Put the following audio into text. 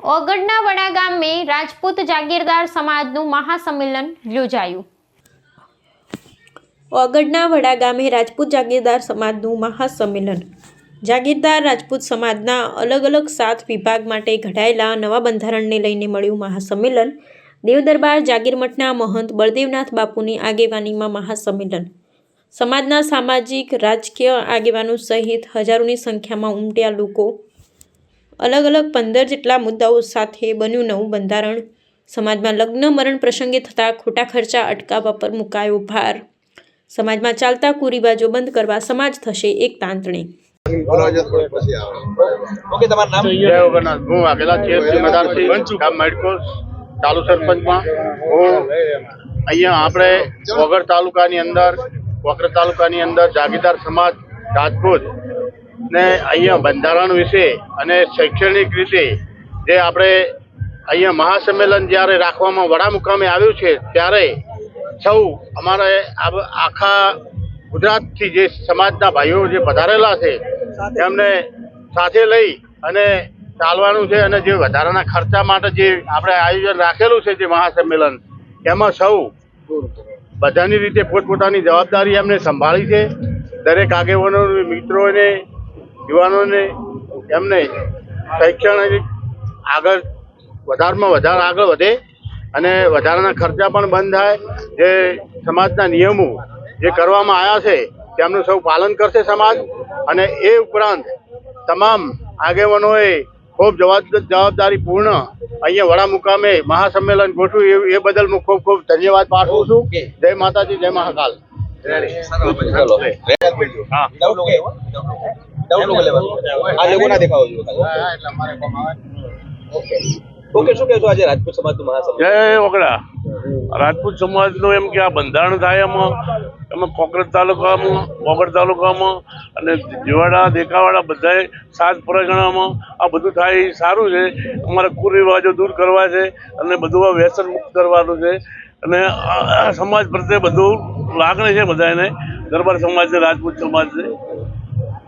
ઓગડના વડા ગામે રાજપૂત જાગીરદાર સમાજનું મહાસંમેલન યોજાયું. ઓગડના વડા ગામે રાજપૂત જાગીરદાર સમાજનું મહાસંમેલન. જાગીરદાર રાજપૂત સમાજના અલગ અલગ સાત વિભાગ માટે ઘડાયેલા નવા બંધારણને લઈને મળ્યું મહાસંમેલન. દેવદરબાર જાગીરમઠના મહંત બળદેવનાથ બાપુની આગેવાનીમાં મહાસંમેલન. સમાજના સામાજિક, રાજકીય આગેવાનો સહિત હજારોની સંખ્યામાં ઉમટ્યા લોકો અલગ અલગ પંદર જેટલા મુદ્દાઓ સાથે બન્યું નવું બંધારણ. સમાજમાં લગ્ન મરણ પ્રસંગે થતા ખોટા ખર્ચા અટકાવવા પર મુકાયો ભાર. સમાજમાં ચાલતા કુરિવાજો બંધ કરવા સમાજ થશે એક તાંતણી ઓકે તમારું નામ? જય ઓગણનાથ હું વાઘેલા છે જિમ્મેદારથી ગામ મેડકોસ ચાલુ સરપંચમાં. હું અહીંયા આપણે વગર તાલુકાની અંદર વગર તાલુકાની અંદર જાગીરદાર સમાજ રાજપૂત ને અહીંયા બંધારણ વિશે અને શૈક્ષણિક રીતે જે આપણે અહીંયા મહાસંમેલન જ્યારે રાખવામાં વડા મુકામે આવ્યું છે, ત્યારે સૌ અમારે આખા ગુજરાતથી જે સમાજના ભાઈઓ જે પધારેલા છે એમને સાથે લઈ અને ચાલવાનું છે અને જે વધારાના ખર્ચા માટે જે આપણે આયોજન રાખેલું છે જે મહાસંમેલન, એમાં સૌ બધાની રીતે પોતપોતાની જવાબદારી એમને સંભાળી છે. દરેક આગેવાનો મિત્રોને યુવાનોને એમને શૈક્ષણિક આગળ વધારમાં વધારે આગળ વધે અને વધારાના ખર્ચા પણ બંધ થાય. જે સમાજના નિયમો જે કરવામાં આવ્યા છે તેમનું સૌ પાલન કરશે સમાજ અને એ ઉપરાંત તમામ આગેવાનોએ ખૂબ જવાબ- જવાબદારીપૂર્ણ અહીંયા વડા મુકામે મહાસંમેલન ગોઠવ્યું. એ- એ બદલ હું ખૂબ ખૂબ ધન્યવાદ પાઠવું છું. જય માતાજી જય મહાકાલ. હા. ડાઉટ લેવાનું આ લોકો ના દેખાવો જોઈએ ઓકે. ઓકે શું કહેશો આજે રાજપૂત સમાજનું મહાસંમેલન જય ઓગડા રાજપૂત સમાજનું એમ કે આ બંધારણ થાય એમાં એમાં કોકરેજ તાલુકામાં ઓગડ તાલુકામાં અને જીવાડા દેખાવાડા બધાએ સાત પરગણામાં આ બધું થાય એ સારું છે. અમારા કુરિવાજો દૂર કરવા છે અને બધું આ વ્યસન મુક્ત કરવાનું છે. અને સમાજ પ્રત્યે બધું લાગણી છે બધાને. દરબાર સમાજ છે રાજપૂત સમાજ છે